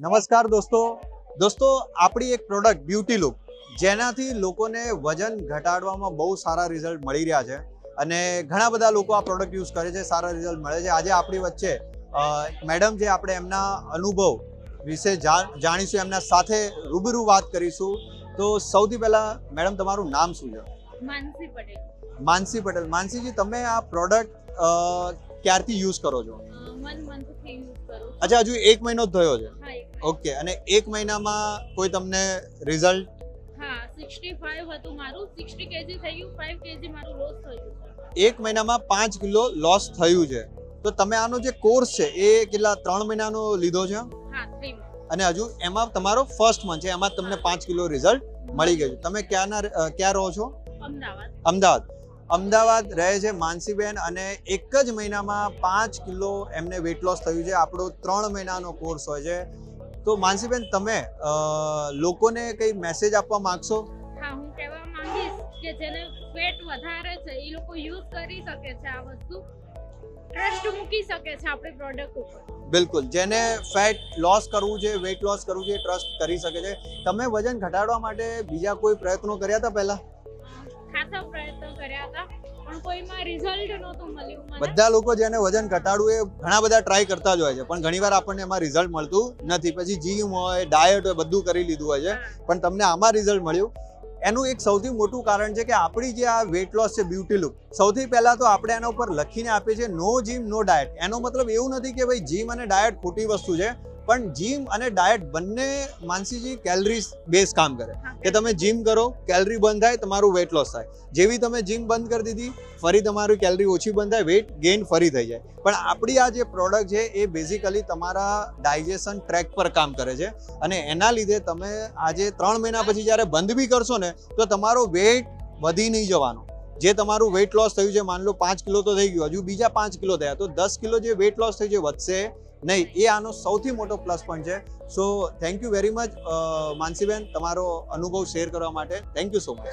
નમસ્કાર દોસ્તો. દોસ્તો આપણી એક પ્રોડક્ટ બ્યુટી લુક જેનાથી લોકોને વજન ઘટાડવામાં બહુ સારા રિઝલ્ટ મળી રહ્યા છે. અને ઘણા બધા લોકો આ પ્રોડક્ટ યુઝ કરે છે સારા રિઝલ્ટ મળે છે. આજે આપણી વચ્ચે મેડમ જે આપણે એમના અનુભવ વિશે જાણીશું એમના સાથે રૂબરૂ વાત કરીશું. તો સૌથી પહેલા મેડમ તમારું નામ શું છે? માનસી પટેલ. માનસી પટેલ. માનસીજી તમે આ પ્રોડક્ટ ક્યારથી યુઝ કરો છો. અચ્છા હજુ એક મહિનો જ થયો છે. ઓકે અને એક મહિનામાં કોઈ તમને રિઝલ્ટ હા સિક્સટી ફાઈવ હતું મારું. સિક્સટી કેજી થઈ ગયું ફાઈવ કેજી મારું લોસ થયું છે. એક મહિનામાં પાંચ કિલો લોસ થયું છે. તો તમે આનો જે કોર્સ છે એ કેટલા ત્રણ મહિનાનો લીધો છે? હા 3 અને હજુ એમાં તમારો ફર્સ્ટ મંથ છે એમાં તમને પાંચ કિલો રિઝલ્ટ મળી ગયું તમે ક્યાંના ક્યાં રહો છો? અમદાવાદ. અમદાવાદ. અમદાવાદ રહે છે માનસીબેન અને એક જ મહિનામાં પાંચ કિલો એમને વેટ લોસ થયું છે. આપણો ત્રણ મહિનાનો કોર્સ હોય છે. તો માનસીબેન તમે લોકોને કઈ મેસેજ આપવા માંગશો? હા હું કહેવા માંગીશ કે જેને ફેટ વધારે છે એ લોકો યુઝ કરી શકે છે આ વસ્તુ. ટ્રસ્ટ મૂકી શકે છે આપણી પ્રોડક્ટ ઉપર. બિલકુલ. જેને ફેટ લોસ કરવું છે વેટ લોસ કરવું છે ટ્રસ્ટ કરી શકે છે. તમે વજન ઘટાડવા માટે બીજા કોઈ પ્રયત્નો કર્યા હતા પહેલા? ખાસા પ્રયત્નો કર્યા હતા પણ કોઈમાં રિઝલ્ટ નહોતું મળ્યું મને. બધા લોકો જેને વજન ઘટાડવું એ ઘણા બધા ટ્રાય કરતા જ હોય છે પણ ઘણીવાર આપણને એમાં રિઝલ્ટ મળતું નથી. પછી જીમ હોય ડાયટ હોય બધું કરી લીધું હોય છે પણ તમને આમાં રિઝલ્ટ મળ્યું. એનું એક સૌથી મોટું કારણ છે કે આપણી જે આ વેટ લોસ છે બ્યુટી લુક સૌથી પહેલાં તો આપણે એના ઉપર લખીને આપીએ છીએ નો જીમ નો ડાયટ એનો મતલબ એવું નથી કે ભાઈ જીમ અને ડાયટ ખોટી વસ્તુ છે. પણ જીમ અને ડાયટ બંને માનસીજી કેલરીઝ બેઝ કામ કરે. કે તમે જીમ કરો કેલરી બંધ થાય તમારું વેટ લોસ થાય. જેવી તમે જીમ બંધ કરી દીધી ફરી તમારું કેલરી ઓછી બંધ થાય વેટ ગેઇન ફરી થઈ જાય. પણ આપણી આ જે પ્રોડક્ટ છે એ બેઝિકલી તમારા ડાયજેશન ટ્રેક પર કામ કરે છે. અને એના લીધે તમે આજે ત્રણ મહિના પછી જ્યારે બંધ બી કરશો ને તો તમારો વેટ વધી નહીં જવાનો. જે તમારું વેટ લોસ થયું છે માન લો પાંચ કિલો તો થઈ ગયું હજુ બીજા પાંચ કિલો થયા તો દસ કિલો જે વેટ લોસ થયું છે વધશે નહીં, એ આનો સૌથી મોટો પ્લસ પોઈન્ટ છે. So thank you very much માનસીબેન, તમારો અનુભવ શેર કરવા માટે. Thank you so much